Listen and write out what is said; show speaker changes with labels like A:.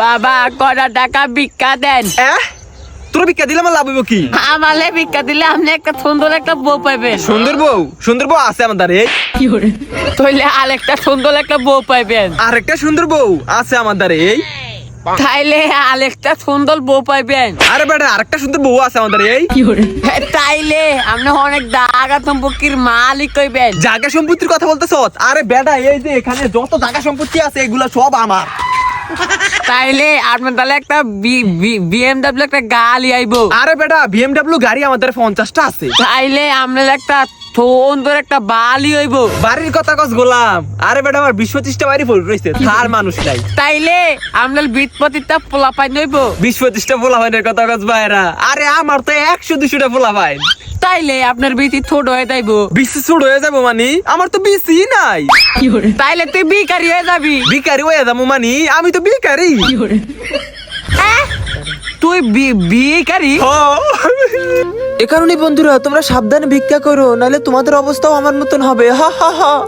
A: বাবা কটা টাকা ভিক্ষা দেন।
B: তোর ভিক্ষা দিলে আমার লাভ হইব কি?
A: আমালে ভিক্ষা দিলে আপনি একটা সুন্দর একটা বউ পাইবেন।
B: সুন্দর বউ? সুন্দর বউ আছে আমাদের কি দ্বারে
A: তাইলে আরেকটা সুন্দর একটা বউ পাইবেন।
B: আরেকটা সুন্দর বউ আছে আমাদের এই
A: তাইলে আরেকটা সুন্দর বউ পাইবেন।
B: আরে বেটা আরেকটা সুন্দর বউ আছে আমার দ্বারে এই
A: তাইলে আপনি অনেক দাগা সম্পর্কের মালিক কইবেন
B: জায়গা সম্পত্তির কথা বলতেছ আরে বেটা এই যে এখানে যত জায়গা সম্পত্তি আছে এগুলো সব আমার।
A: তাইলে আপনার তাহলে একটা বিএমডাব্লিউ একটা গালি আইবো।
B: আরে বেটা বিএমডাব্লিউ গাড়ি আমাদের পঞ্চাশটা আছে।
A: তাইলে আপনার একটা সুন্দর একটা বালি হইবো।
B: বাড়ির কথা কস গোলাম। আরে বেটা আমার বিশ পঁচিশটা বাড়ি পড়ে রয়েছে তার মানুষ নাই।
A: তাইলে আপনার বিটপতিটা পোলা পাই নইবো
B: বিশ পঁচিশটা পোলা ভাইনের কথা কস ভাইরা। আরে আমার তো একশো দুশোটা পোলা ভাই
A: তাইলে আপনার বিটি ছোট হয়ে যাইবো।
B: বিশ ছুট হয়ে যাব মানি? আমার তো বেশি নাই।
A: তাইলে তুই বিকারি হয়ে যাবি।
B: ভিকারি হয়ে যাব মানি? আমি তো
A: আহ? তুই বি- বিকারি
C: এ কারণে বন্ধুরা তোমরা সাবধানে ভিক্ষা করো নাহলে তোমাদের অবস্থাও আমার মতন হবে। হা হা হা।